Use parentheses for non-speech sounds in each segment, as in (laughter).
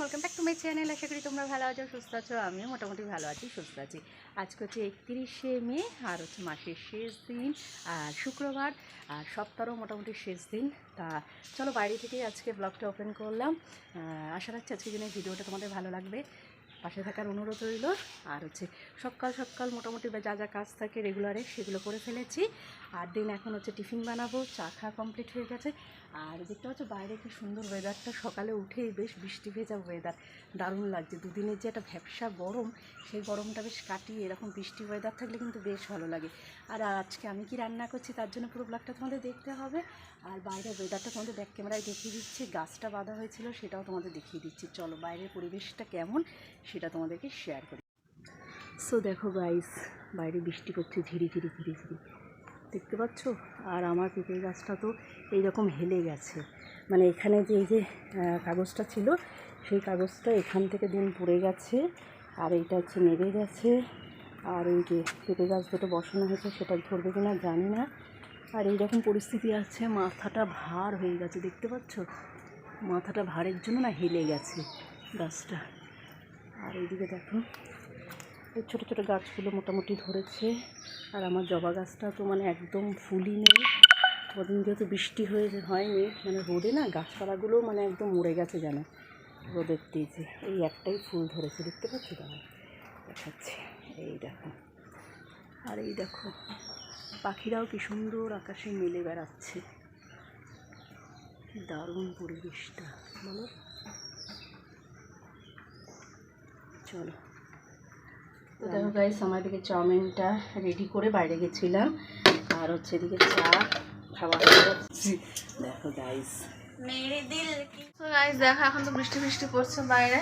Welcome back to my channel আশা করি তোমরা ভালো আছো, সুস্থ আছো। আমিও মোটামুটি ভালো আছি, সুস্থ আছি। আজকে হচ্ছে একত্রিশে মে, আর হচ্ছে মাসের শেষ দিন, আর শুক্রবার, আর সপ্তাহও মোটামুটি শেষ দিন। তা চলো বাইরে থেকে আজকে ব্লগটা ওপেন করলাম। আশা রাখছি আজকে জন্য ভিডিওটা তোমাদের ভালো লাগবে। পাশে থাকার অনুরোধ রইল। আর হচ্ছে সকাল সকাল মোটামুটি যা যা কাজ থাকে রেগুলারে সেগুলো করে ফেলেছি। আর দিন এখন হচ্ছে টিফিন বানাবো, চা খাওয়া কমপ্লিট হয়ে গেছে। আর দেখতে হচ্ছে বাইরে কি সুন্দর ওয়েদারটা সকালে উঠেই বেশ বৃষ্টি ভেজা ওয়েদার দারুণ লাগছে। দুদিনের যে একটা ভ্যাবসা গরম, সেই গরমটা বেশ কাটিয়ে এরকম বৃষ্টি ওয়েদার থাকলে কিন্তু বেশ ভালো লাগে। আর আজকে আমি কি রান্না করছি তার জন্য পুরো ব্লগটা তোমাদের দেখতে হবে। আর বাইরের ওয়েদারটা তোমাদের ব্যাক ক্যামেরায় দেখিয়ে দিচ্ছি। গাছটা বাঁধা হয়েছিল, সেটাও তোমাদের দেখিয়ে দিচ্ছি। চলো, বাইরের পরিবেশটা কেমন সেটা তোমাদেরকে শেয়ার করি। সো দেখো গাইস বাইরে বৃষ্টি পড়ছে ঝিরি ঝিরি ঝিরি ঝিরি দেখতে পাচ্ছ? আর আমার পেঁপে গাছটা তো এইরকম হেলে গেছে। মানে এখানে যে, এই যে কাগজটা ছিল, সেই কাগজটা এখান থেকে দিন পড়ে গেছে। আর এইটা হচ্ছে নেড়ে গেছে। আর এই যে, পেঁপে গাছ দুটো বসানো হয়েছে, সেটা ধরবে কিনা জানি না। আর এইরকম পরিস্থিতি আছে, মাথাটা ভার হয়ে গেছে, দেখতে পাচ্ছ? মাথাটা ভারের জন্য না হেলে গেছে গাছটা। আর এইদিকে দেখো এই ছোটো ছোটো গাছগুলো মোটামুটি ধরেছে। আর আমার জবা গাছটা তো মানে একদম ফুলই নেই। কদিন যেহেতু বৃষ্টি হয়ে হয়নি মানে রোদে না গাছপালাগুলো মানে একদম মরে গেছে যেন। রোদের তেজে। এই একটাই ফুল ধরেছে, দেখতে পাচ্ছি দাঁড়া দেখাচ্ছি। এই দেখো। আর এই দেখো, পাখিরাও কি সুন্দর আকাশে মেলে বেড়াচ্ছে। দারুণ পরিবেশটা, বলো। চলো। তো দেখো গাইস আমার এদিকে চাউমিনটা রেডি করে বাইরে গেছিলাম। আর হচ্ছে এদিকে চা খাওয়া হয়ে দেখো গাইস গাইস দেখো এখন তো বৃষ্টি বৃষ্টি পড়ছে বাইরে।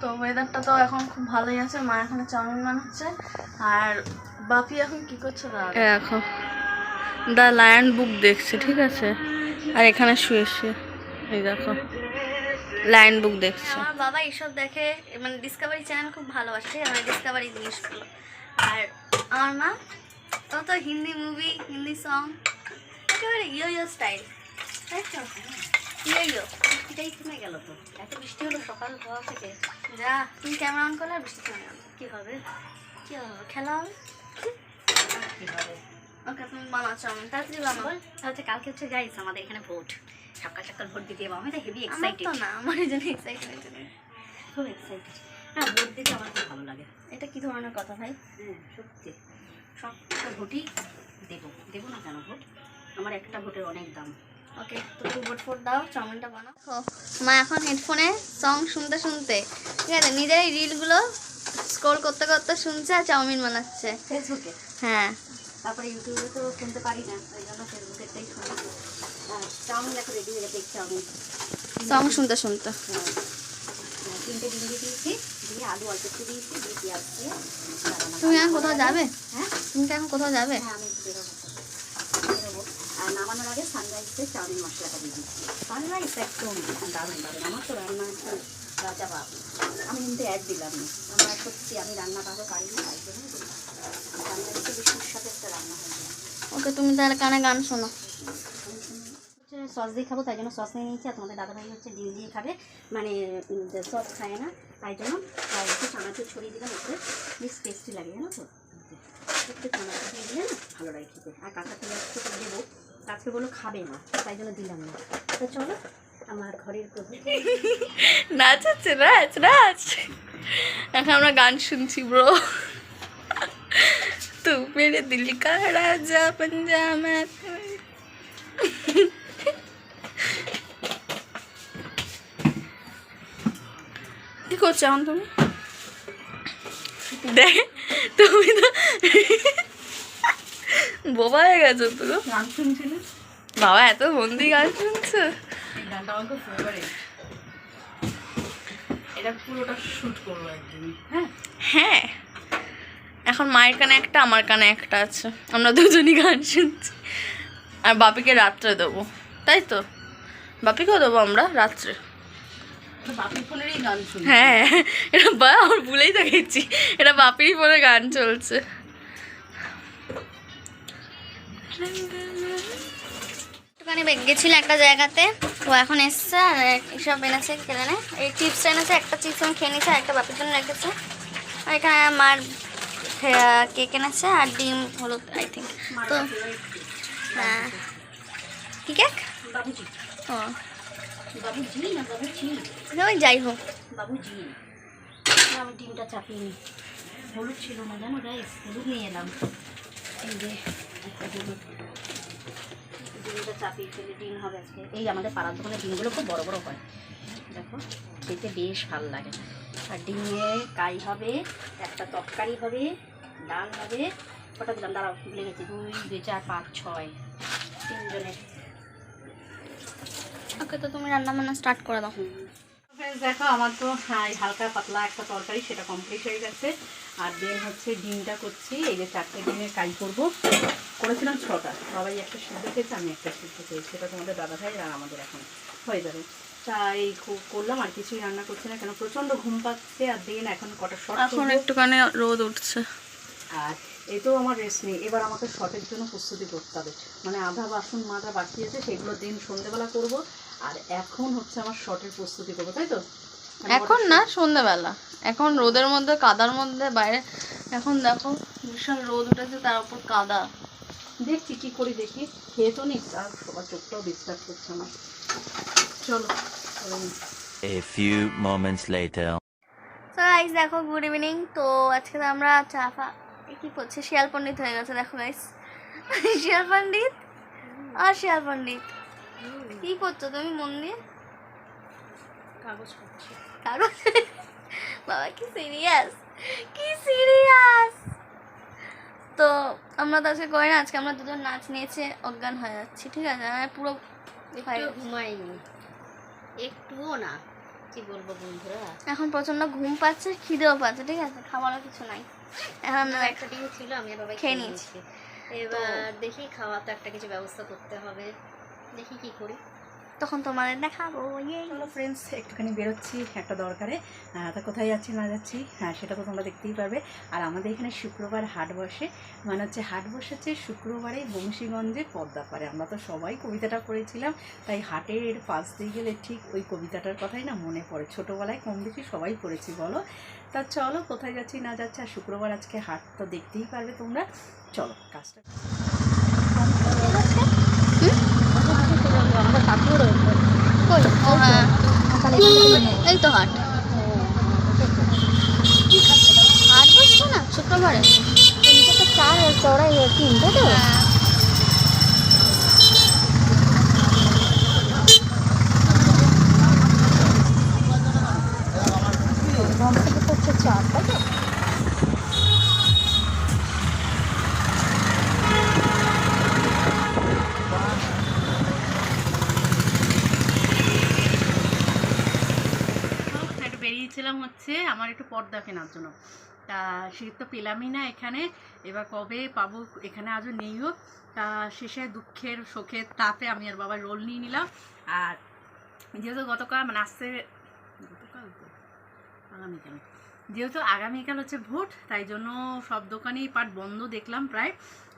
তো ওয়েদারটা তো এখন খুব ভালোই আছে। মা এখানে চাউমিন বানাচ্ছে। আর বাপি এখন কি করছে দেখো দ্য লায়ন বুক দেখছে ঠিক আছে? আর এখানে শুয়ে শুয়ে এই দেখো। লায়ন বুক দেখছে। আমার বাবা এইসব দেখে মানে ডিসকাভারি চ্যানেল খুব ভালোবাসে আমার ডিসকাভারি জিনিসগুলো। আর আমার মা ও তো হিন্দি মুভি হিন্দি সং একেবারে ইয়ো ইয়ো স্টাইল তাই তো? ইয়ো ইয়ো এটাই থেমে গেল তো। এত বৃষ্টি হলো সকাল হওয়া থেকে। যা তুমি ক্যামেরা অন করলে আর বৃষ্টি থেমে গেল। কি হবে? কি হবে? খেলা হবে? কি হবে? ওকে তুমি তাড়াতাড়ি কালকে হচ্ছে গাইস আমাদের এখানে ভোট সকাল সকাল ভোট দিতে যাব। আমি তো হেভি এক্সাইটেড না আমার জন্য এক্সাইটমেন্ট খুব এক্সাইটেড হ্যাঁ ভোট দিতে আমার খুব ভালো লাগে। এটা কি ধরনের কথা ভাই? হ্যাঁ সত্যি। সবটা ভোটই দেবো। দেবো না কেন ভোট? আমার একটা ভোটের অনেক দাম। ওকে তো তুমি বোট ফোট দাও চাউমিনটা বানাও। মা এখন হেডফোনে সং শুনতে শুনতে। ঠিক আছে নিজের রিলগুলো স্ক্রোল করতে করতে শুনছে আর চাউমিন বানাচ্ছে। ফেসবুকে হ্যাঁ। তারপরে ইউটিউবে তো শুনতে পারি না ওই জন্য ফেসবুকেরটাই শুনি চাউমিন দেখো রেডি হয়ে গেছে এক চাউমিন সং শুনতে শুনতে। হ্যাঁ। তিনটে ডিম দিয়ে দিয়েছি দিয়ে আলু অল্প একটু দিয়েছি দিয়ে পেঁয়াজ দিয়ে তুমি এখন কোথাও যাবে? হ্যাঁ? তুমি এখন কোথাও যাবে? হ্যাঁ আমি বেরোবো। বেরোবো। আর নামানোর আগে সানরাইসে চাউমিন মশলাটা দিয়ে দিচ্ছি। সানরাইস একদম দারুণ দারুণ আমার তো রান্না একটু রাজা আমি কিন্তু অ্যাড দিলাম না। আমার সত্যি আমি রান্না পাবো পারি না তাই জন্য সানরাইসে বেশি সুস্বাদু একটা রান্না হয়ে ওকে তুমি তাহলে কানে গান শোনো। সস দিয়ে খাব, তাই জন্য সস নিয়ে নিয়েছি। আর তোমাদের দাদাভাই হচ্ছে ডিম দিয়ে খাবে। মানে সস খায় না, তাই জন্য। আর একটু চানাচুর ছড়িয়ে দিলাম একটু বেশ টেস্টি লাগে, জানো তো? একটু চানাচুর দিয়ে দিলে না ভালো লাগে খেতে। আর কাঁচা পেঁয়াজ তো দেবো। আজকে বলল খাবে না, তাই জন্য দিলাম না। তো চলো, আমার ঘরের নাচ হচ্ছে নাচ নাচ। এখন আমরা গান শুনছি ব্রো তু মেরে দিল কা রাজা পঞ্জামা করছ এখন তুমি? দেখ তুমি তো বোবা হয়ে গেছো তো। গান শুনছিলে? বাবা এত মন্দি গান শুনছো? গানটা আমার খুব ফেভারিট এটা পুরোটা শ্যুট করব একদিন হ্যাঁ? হ্যাঁ। এখন মায়ের কানে একটা আমার কানে একটা আছে। আমরা দুজনই গান শুনছি। আর বাপিকে রাত্রে দেবো। তাই তো? বাপিকেও দেবো আমরা রাত্রে। হ্যাঁ এটা বা আমার ভুলেই গেছি। এটা বাপিরই ফোনে গান চলছে। একটুখানি গেছিল একটা জায়গাতে ও এখন এসছে আর এইসব এনেছে খেলে নে। এই চিপস এনেছে একটা চিপস আমি খেয়ে নিয়েছি আর একটা বাপের জন্য রেখেছে। আর এখানে মার কেক এনেছে আর ডিম হলো আই থিঙ্ক তো হ্যাঁ। কি কেক? ও। বাবুজি না বাবুজি? ওই যাই হোক। বাবুজি। আমি ডিমটা চাপিয়ে নিই। হলুদ ছিল না জানো? গাইস হলুদ নিয়ে এলাম। এই যে হলুদ। ডিমটা চাপিয়ে ফেলে ডিম হবে আজকে। এই আমাদের পাড়ার দোকানে ডিমগুলো খুব বড় বড় হয়। দেখো খেতে বেশ ভালো লাগে। আর ডিমে কাই হবে একটা তরকারি হবে ডাল হবে। কটা দিলাম? দাঁড়াও ভুলে গেছি। দুই দুই চার পাঁচ ছয়। তিনজনের। ওকে তো তুমি রান্না বান্না স্টার্ট করে দাও। দেখো আমার তো হালকা পাতলা একটা তরকারি সেটা কমপ্লিট হয়ে গেছে। আর দেন হচ্ছে ডিমটা করছি এই যে চারটে ডিমের কাই করব। করেছিলাম ছটা সবাই একটা সিদ্ধ খেয়েছে আমি একটা সিদ্ধ খেয়েছি। সেটা তোমাদের দাদা ভাই আর আমাদের এখন হয়ে যাবে। তাই কো- করলাম আর কিছুই রান্না করছি না কেন প্রচণ্ড ঘুম পাচ্ছে আর দেন এখন কটা শর্ট এখন একটুখানি রোদ উঠছে। আর এতেও আমার রেস্ট নেই। এবার আমাকে শর্টের জন্য প্রস্তুতি করতে হবে। মানে আধা বাসন মাজা বাকি আছে সেগুলো দিন সন্ধেবেলা করব। আর এখন হচ্ছে আমার শর্টের প্রস্তুতি করব তাই তো? মানে এখন না সন্ধ্যাবেলা এখন রোদের মধ্যে কাদার মধ্যে বাইরে। এখন দেখো ভীষণ রোদ উঠেছে তার উপর কাদা। দেখছি কি করি দেখি। খেয়ে তো নিস আর সবার চোখটাও ডিস্টার্ব করছে আমার। চলো। A few moments later. তো গাইস দেখো গুড ইভিনিং তো আজকে তো আমরা চা ফা কি করছে? শিয়াল পণ্ডিত হয়ে গেছে দেখো গাইস (laughs) শিয়াল পণ্ডিত? আর শিয়াল পণ্ডিত। কি করছ তুমি মন দিয়ে? কাগজ করছি কাগজ? (laughs) বাবা কি সিরিয়াস কি সিরিয়াস তো আমরা তো আজকে করি না আজকে আমরা দুজন নাচ নিয়েছে অজ্ঞান হয়ে যাচ্ছি ঠিক আছে? আমি পুরো ঘুমাইনি একটুও না। কি বলব বন্ধুরা? এখন প্রচণ্ড ঘুম পাচ্ছে খিদেও পাচ্ছে ঠিক আছে? খাবারও কিছু নাই। এখন একটা ডিম ছিল আমি বাবা খেয়ে নিয়েছি। এবার দেখি খাওয়া তো একটা কিছু ব্যবস্থা করতে হবে। দেখি কি করি। তখন তোমাদের দেখাবো চলো ফ্রেন্ডস একটুখানি বেরোচ্ছি, একটা দরকারে। তা কোথায় যাচ্ছি, না যাচ্ছি? হ্যাঁ সেটা তো তোমরা দেখতেই পারবে। আর আমাদের এখানে শুক্রবার হাট বসে। মানে হচ্ছে হাট বসেছে শুক্রবারে বংশীগঞ্জে পদ্মাপাড়ে আমরা তো সবাই কবিতাটা পড়েছিলাম, তাই হাটের পাশ দিয়ে গেলে ঠিক ওই কবিতাটার কথাই না মনে পড়ে। ছোটোবেলায় কম বেশি সবাই পড়েছি, বলো? তা চলো, কোথায় যাচ্ছি, না যাচ্ছি? আর শুক্রবার আজকে হাট তো দেখতেই পারবে তোমরা। চলো, কাজটা কই ও হ্যাঁ এই তো হাট হাট বসছো না শুক্রবারে চার চড়াই তিন তাই তো হ্যাঁ হচ্ছে চার তাই তো একটু বেরিয়েছিলাম হচ্ছে আমার একটু পর্দা কেনার জন্য। তা সে তো পেলামই না এখানে। এবার কবে পাবো এখানে আজও নেইও তা শেষে দুঃখের শোকের তাপে আমি আর বাবা রোল নিয়ে নিলাম। আর যেহেতু গতকাল মানে আসছে গতকাল আগামীকাল। যেহেতু আগামীকাল হচ্ছে ভোট, তাই জন্য সব দোকানেই পাট বন্ধ দেখলাম প্রায়।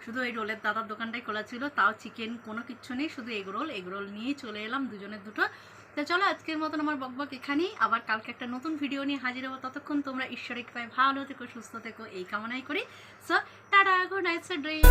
শুধু এই রোলের দাদার দোকানটাই খোলা ছিল, তাও চিকেন কোনো কিচ্ছু নেই, শুধু এগরোল এগরোল নিয়েই চলে এলাম দুজনের দুটো। তো চলো আজকের মতন আমার বকবক এখানেই, আবার কালকে একটা নতুন ভিডিও নিয়ে হাজির হব। ততক্ষণ তোমরা ঈশ্বরের কৃপায় ভালো থেকো, সুস্থ থেকো, এই কামনাই করি। So tata good night so dream